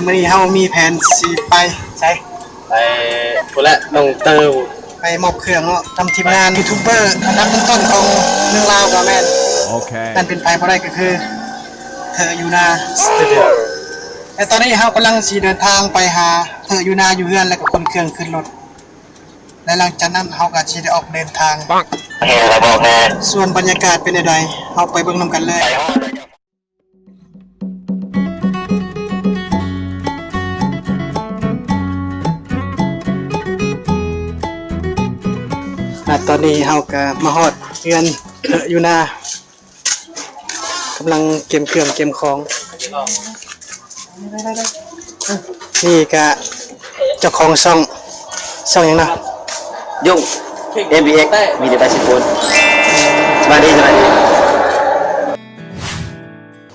แต่มื้อนี้เฮามีแผนสิไปใช่ไปคนละน้องเติมไปมอบเครื่องเนาะทำทีมงานยูทูบเบอร์อันดับต้นๆของเมืองลาวก็แม่น Okay. นั่นเป็นไปบ่ได้ก็คือเธออยู่นาสตูดิโอแต่ตอนนี้เฮากำลังสิเดินทางไปหา เธออยู่นาอยู่เฮือนแล้วก็คนเครื่องขึ้นรถและหลังจากนั้นเฮาก็สิได้ออกเดินทางเฮ้ยเราบอกแม่ส่วนบรรยากาศเป็นใดเฮาไปเบิ่งนํกันเลย องเลยอะตอนนี้เฮาก็มาฮอดเฮือนเธออยู่นากำลังเก็บเครื่องเก็บของ นี่ก็เจ้าของช่องช่องหยังนะยุ่ง MBX มีแต่ไปสิบคนมาดีสวัสดี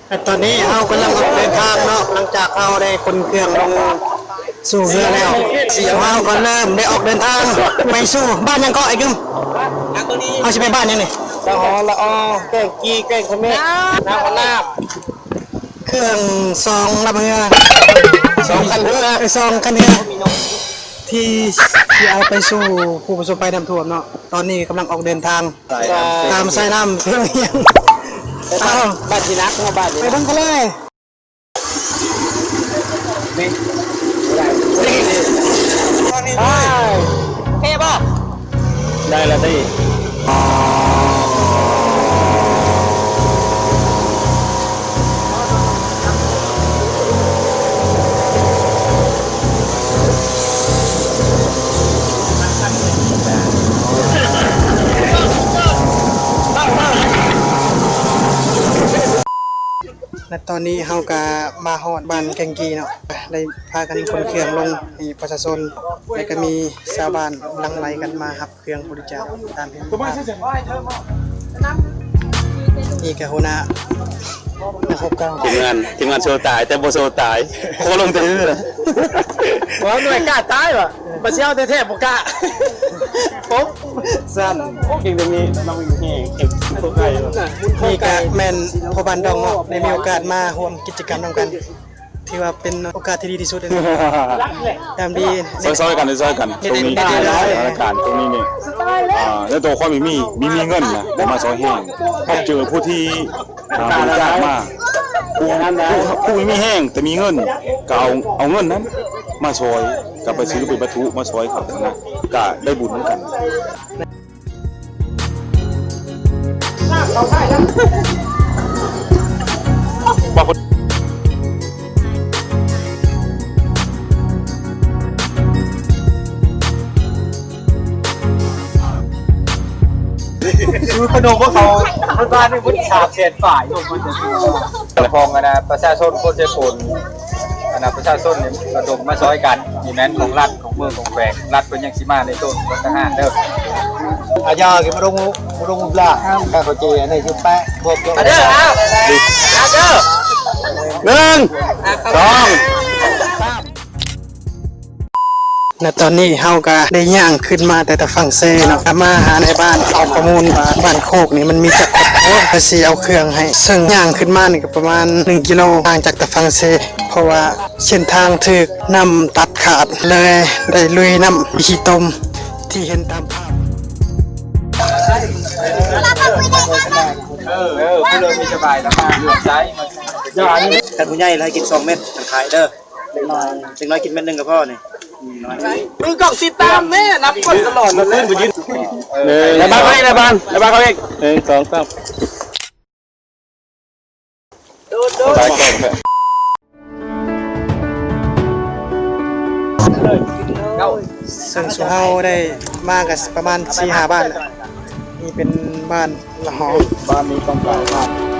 แต่ตอนนี้เฮากำลังออกเดินทางเนาะหลังจากเฮาได้คนเครื่องลง สู่เรือแล้วเสียงเฮาก็เริ่มได้ออกเดินทางไปสู่บ้านยังก็ไอ้กึมเฮาสิไปบ้านยังนี่ละออละออแกงกีแกงขมิ้นน้ำมันน้เครื่องซองรับเรือำสองคันเรือไอ้ซองคันเรือที่ที่เอาไปสู่ผู้ประสบภัยน้ำท่วมเนาะตอนนี้กำลังออกเดินทางตามสายน้ำเรื่องยังเอาบ้านที่นักเข้าบ้านไปเบิ่งกันเลย ได้และตอนนี้เฮาก็มาฮอดบ้านแกงกีเนาะได้พากันคนเครื่องลงให้ประชาชน แล้วก็มีชาวบ้านหลังไหลกันมารับเครื่องบริจาคตามเห็นภาพนี่ก็หัวหน้านะครับเก้าทีมงานทีมงานโชว์ตาย แต่โบโชว์ตายโคลงแต่นี่เลยว่าหน่วยกล้าตายป่ะมาเชี่ยวเท่ๆบอกกล้าปุ๊บสั้นเก่งตรงนี้น้องเก่งเก่งตัวใครนี่ก็แม่นพ่อบ้านดองเนาะได้มีโอกาสมาร่วมกิจกรรมนำกัน ถือว่าเป็นโอกาสที่ดีที่สุดเลยตามดีซอยๆกันซอยๆกันตรงนี้สถานการณ์ตรงนี้นี่อ่าแล้วตัวความมีมีมีมีเงินนะแต่มาซอยแห้งพบเจอผู้ที่อ่าบริจาคมาผู้ผู้มีมีแห้งแต่มีเงินก็เอาเอาเงินนั้น มาซอยกับไปซื้อเป็นวัตถุมาซอยเขานะก็ได้บุญเหมือนกัน คือขนมพวกเขาคนบ้านนี่มุดสามเศษฝ่ายอยู่มันจะแต่พองกันนะประชาชนโคตรเจ็บปวดขณะประชาชนเนี่ยระดมมาซอยกันมีแม้นของรัฐของเมืองของแขวงรัฐเป็นยังสิมาในต้นรัฐทหารเด้ออายากิมาลงมาลงปลาข้าเขาเจในชื่อแปะพวกเด้อเอาเอาเด้อหนึ่งสอง และตอนนี้เฮาก็ได้ย่างขึ้นมาแต่แต่ฝั่งเซเนาะมาหาในบ้านเอาข้อมูลว่าบ้านโคกนี่มันมีจักรโอ้ก็สิเอาเครื่องให้ ซึ่งย่างขึ้นมานี่ก็ประมาณ 1กิโลห่างจากแต่ฝั่งเซ เพราะว่าเส้นทางถึกน้ำตัดขาดเลยได้ลุยน้ำขี้ตมที่เห็นตามภาพเออเออผู้เริ่มมีสบายแล้วมาเหลือใจมาย่านี่ท่านผู้ใหญ่ให้กินสองเม็ดทางขายเด้อเล็กน้อยเล็กน้อยกินเม็ดหนึ่งกับพ่อนี่ย มึงกอกสิตามแน่นับคนตลอดเลย หนึ่งในบ้านเขาเองในบ้านในบ้านเขาเองหนึ่งสองสามตายก่อนเถอะซึ่งสุเฮาได้มากันประมาณ4-5บ้านแหละนี่เป็นบ้านละหอ บ้านนี้ต้องการมาก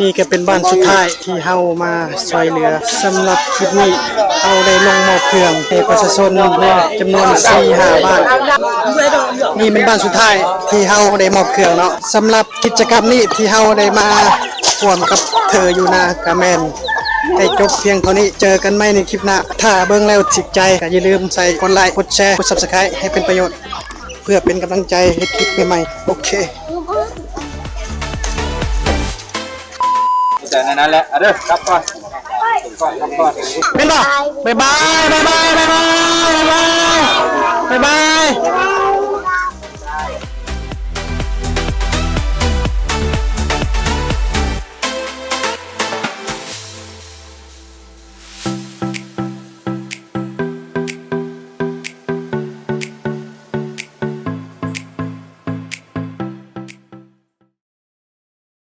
นี่ก็เป็นบ้านสุดท้ายที่เฮามาช่วยเหลือสำหรับคลิปนี้เอาได้ลงมอบเครื่องให้ประชาชนจำนวน4-5บ้านนี่เป็นบ้านสุดท้ายที่เฮาได้มอบเครื่องเนาะสำหรับกิจกรรมนี้ที่เฮาได้มาร่วมกับเธออยู่นากาแมนได้จบเพียงเท่านี้เจอกันใหม่ในคลิปหน้า ถ้าเบิ่งแล้วติดใจก็อย่าลืมใส่กดไลค์กดแชร์กด Subscribe ให้เป็นประโยชน์ เพื่อเป็นกำลังใจให้คลิปใหม่ๆโอเค แต่ในนั้นแหละอะเด้อครับก่อนก่อนครับก่อน เป็นป่ะบ๊ายบายบ๊ายบายบ๊ายบาย